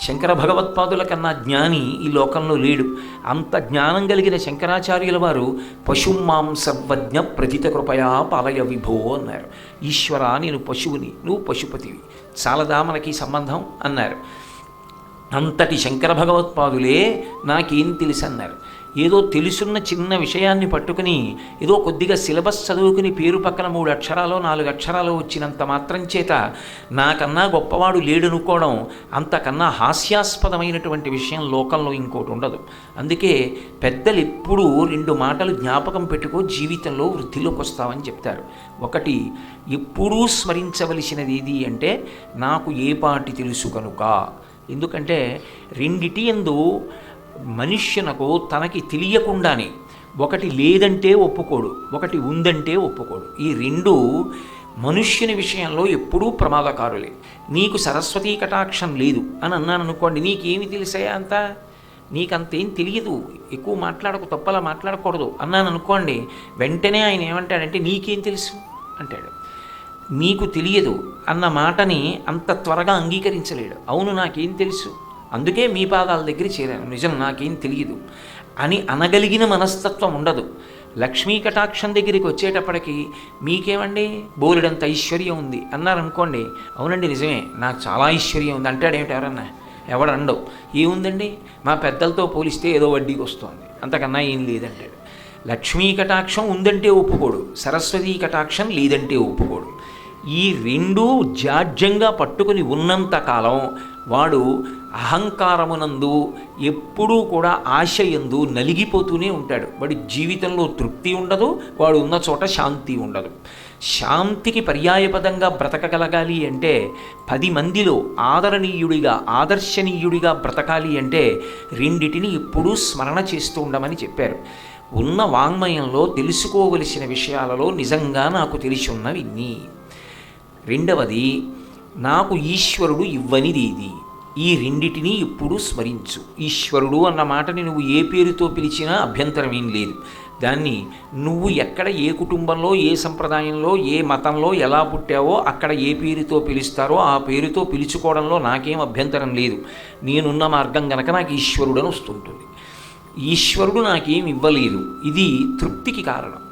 శంకర భగవత్పాదుల కన్నా జ్ఞాని ఈ లోకంలో లేడు. అంత జ్ఞానం కలిగిన శంకరాచార్యుల వారు పశుమాం సర్వజ్ఞ ప్రతిత కృపయా పాలయ విభో అన్నారు. ఈశ్వరా నేను పశువుని నువ్వు పశుపతివి. చాలదా మనకి సంబంధం? అన్నారు. అంతటి శంకర భగవత్పాదులే నాకేం తెలుసు అన్నారు ఏదో తెలుసున్న చిన్న విషయాన్ని పట్టుకుని ఏదో కొద్దిగా సిలబస్ చదువుకుని పేరు పక్కన మూడు అక్షరాలు నాలుగు అక్షరాలు వచ్చినంత మాత్రం చేత నాకన్నా గొప్పవాడు లేడనుకోవడం అంతకన్నా హాస్యాస్పదమైనటువంటి విషయం లోకంలో ఇంకోటి ఉండదు. అందుకే పెద్దలు ఎప్పుడూ రెండు మాటలు జ్ఞాపకం పెట్టుకో జీవితంలో వృద్ధిలోకి వస్తావని చెప్తారు. ఒకటి ఎప్పుడూ స్మరించవలసినది ఏది అంటే నాకు ఏ పాటి తెలుసు కనుక. ఎందుకంటే రెండిటి ఎందు మనుష్యునకు తనకి తెలియకుండానే ఒకటి లేదంటే ఒప్పుకోడు ఒకటి ఉందంటే ఒప్పుకోడు. ఈ రెండు మనుష్యుని విషయంలో ఎప్పుడూ ప్రమాదకారులే. నీకు సరస్వతీ కటాక్షం లేదు అని అన్నాను అనుకోండి నీకేమి తెలిసాయా అంతా? నీకంతేం తెలియదు ఎక్కువ మాట్లాడకు తప్పలా మాట్లాడకూడదు అన్నాను అనుకోండి వెంటనే ఆయన ఏమంటాడంటే నీకేం తెలుసు? అంటాడు. మీకు తెలియదు అన్న మాటని అంత త్వరగా అంగీకరించలేడు. అవును నాకేం తెలుసు. అందుకే మీ పాదాల దగ్గర చేరాను. నిజం నాకేం తెలియదు. అని అనగలిగిన మనస్తత్వం ఉండదు. లక్ష్మీ కటాక్షం దగ్గరికి వచ్చేటప్పటికి మీకేమండి? బోలెడంత ఐశ్వర్యం ఉంది. అన్నారనుకోండి అవునండి నిజమే నాకు చాలా ఐశ్వర్యం ఉంది. అంటాడేమిటి ఎవరన్నా? ఎవడండవు ఏముందండి? మా పెద్దలతో పోలిస్తే ఏదో వడ్డీకి వస్తుంది అంతకన్నా ఏం లేదంటాడు. లక్ష్మీ కటాక్షం ఉందంటే ఒప్పుకోడు సరస్వతీ కటాక్షం లేదంటే ఒప్పుకోడు. ఈ రెండు జాడ్యంగా పట్టుకుని ఉన్నంత కాలం వాడు అహంకారమునందు ఎప్పుడూ కూడా ఆశయందు నలిగిపోతూనే ఉంటాడు. వాడి జీవితంలో తృప్తి ఉండదు వాడు ఉన్న చోట శాంతి ఉండదు. శాంతికి పర్యాయపదంగా బ్రతకగలగాలి అంటే పది మందిలో ఆదరణీయుడిగా ఆదర్శనీయుడిగా బ్రతకాలి అంటే రెండిటిని ఎప్పుడూ స్మరణ చేస్తూ ఉండమని చెప్పారు. ఉన్న వాంగ్మయంలో తెలుసుకోవలసిన విషయాలలో నిజంగా నాకు తెలిసి ఉన్నవి ఇన్ని. రెండవది నాకు ఈశ్వరుడు ఇవ్వనిది ఇది ఈ రెండిటిని ఇప్పుడు స్మరించు. ఈశ్వరుడు అన్న మాటని నువ్వు ఏ పేరుతో పిలిచినా అభ్యంతరం ఏం లేదు. దాన్ని నువ్వు ఎక్కడ ఏ కుటుంబంలో ఏ సంప్రదాయంలో ఏ మతంలో ఎలా పుట్టావో అక్కడ ఏ పేరుతో పిలుస్తారో ఆ పేరుతో పిలుచుకోవడంలో నాకేం అభ్యంతరం లేదు. నేనున్న మార్గం గనక నాకు ఈశ్వరుడని వస్తుంటుంది. ఈశ్వరుడు నాకేమి ఇవ్వలేదు. ఇది తృప్తికి కారణం.